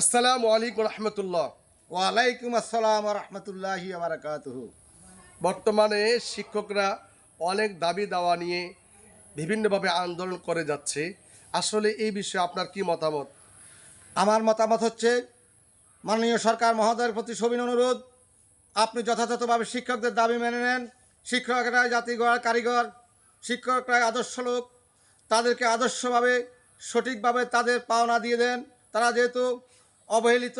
আসসালামু আলাইকুম রহমতুল্লাহ। ওয়ালাইকুম আসসালাম রহমতুল্লাহি বারাকাতুহ। বর্তমানে শিক্ষকরা অনেক দাবি দাওয়া নিয়ে বিভিন্নভাবে আন্দোলন করে যাচ্ছে। আসলে এই বিষয়ে আপনার কি মতামত? আমার মতামত হচ্ছে মাননীয় সরকার মহোদয়ের প্রতি সবিন অনুরোধ আপনি যথাযথভাবে শিক্ষকদের দাবি মেনে নেন। শিক্ষকরা জাতি গড়ার কারিগর শিক্ষকরা আদর্শ লোক। তাদেরকে আদর্শভাবে সঠিকভাবে তাদের পাওনা দিয়ে দেন। তারা যেহেতু অবহেলিত।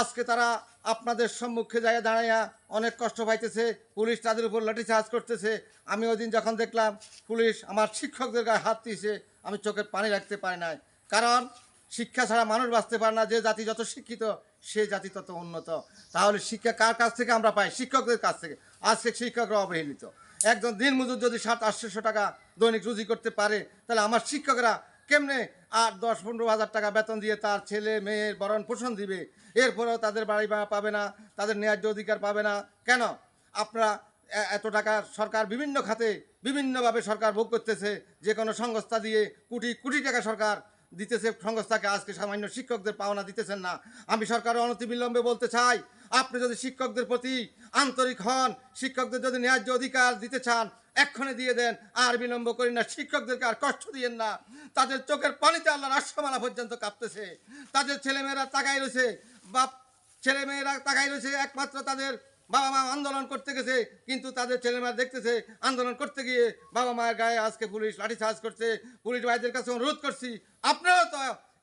আজকে তারা আপনাদের সম্মুখে যায় দাঁড়াইয়া অনেক কষ্ট পাইতেছে। পুলিশ তাদের উপর লাঠিচার্জ করতেছে। আমি ওই দিন যখন দেখলাম পুলিশ আমার শিক্ষকদের গায়ে হাত দিয়েছে, আমি চোখের পানি রাখতে পারি নাই। কারণ শিক্ষা ছাড়া মানুষ বাঁচতে পারে না। যে জাতি যত শিক্ষিত, সে জাতি তত উন্নত। তাহলে শিক্ষা কার কাছ থেকে আমরা পাই? শিক্ষকদের কাছ থেকে। আজকে শিক্ষকরা অবহেলিত। একজন দিনমজুর যদি সাত আটশোশো টাকা দৈনিক রুজি করতে পারে, তাহলে আমার শিক্ষকরা কেমনে আর দশ, পনেরো হাজার টাকা বেতন দিয়ে তার ছেলে, মেয়ের বরণ পোষণ দিবে? এরপরেও তাদের বাড়ি ভাড়া পাবে না, তাদের ন্যায্য অধিকার পাবে না। কেন? আপনারা এত টাকা সরকার বিভিন্ন খাতে বিভিন্নভাবে সরকার ভোগ করতেছে, যে কোনো সংস্থা দিয়ে কোটি কোটি টাকা সরকার দিতেছে, সংস্থাকে আজকে সামান্য শিক্ষকদের পাওনা দিতেছেন না। আমি সরকারের অনতিবিলম্বে বলতে চাই আপনি যদি শিক্ষকদের প্রতি আন্তরিক হন, শিক্ষকদের যদি ন্যায্য অধিকার দিতে চান, এক্ষণে দিয়ে দেন, আর বিলম্ব করি না। শিক্ষকদেরকে আর কষ্ট দিয়েন না। তাদের চোখের পানিতে আল্লাহ রাষ্ট্রমালা পর্যন্ত কাঁপতেছে। তাদের ছেলেমেয়েরা তাকাই রয়েছে। বাপ, ছেলেমেয়েরা তাকাই রয়েছে। একমাত্র তাদের বাবা মা আন্দোলন করতে গেছে, কিন্তু তাদের ছেলেমেয়েরা দেখতেছে, আন্দোলন করতে গিয়ে বাবা মায়ের গায়ে আজকে পুলিশ লাঠিচার্জ করছে। পুলিশ ভাইদের কাছে অনুরোধ করছি, আপনারাও তো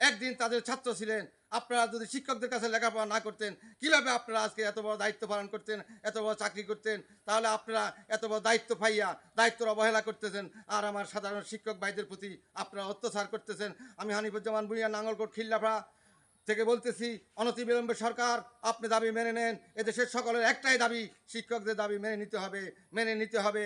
একদিন তাদের ছাত্র ছিলেন। আপনারা যদি শিক্ষকদের কাছে লেখাপড়া না করতেন, কীভাবে আপনারা আজকে এত বড় দায়িত্ব পালন করতেন, এত বড় চাকরি করতেন? তাহলে আপনারা এত বড় দায়িত্ব পাইয়া দায়িত্বর অবহেলা করতেছেন, আর আমার সাধারণ শিক্ষক ভাইদের প্রতি আপনারা অত্যাচার করতেছেন। আমি হানিফুজ্জামান ভুইয়া, নাঙ্গলকোট খিল্লাফা থেকে বলতেছি, অনতিবিলম্বে সরকার, আপনি দাবি মেনে নেন। এদেশের সকলের একটাই দাবি, শিক্ষকদের দাবি মেনে নিতে হবে, মেনে নিতে হবে।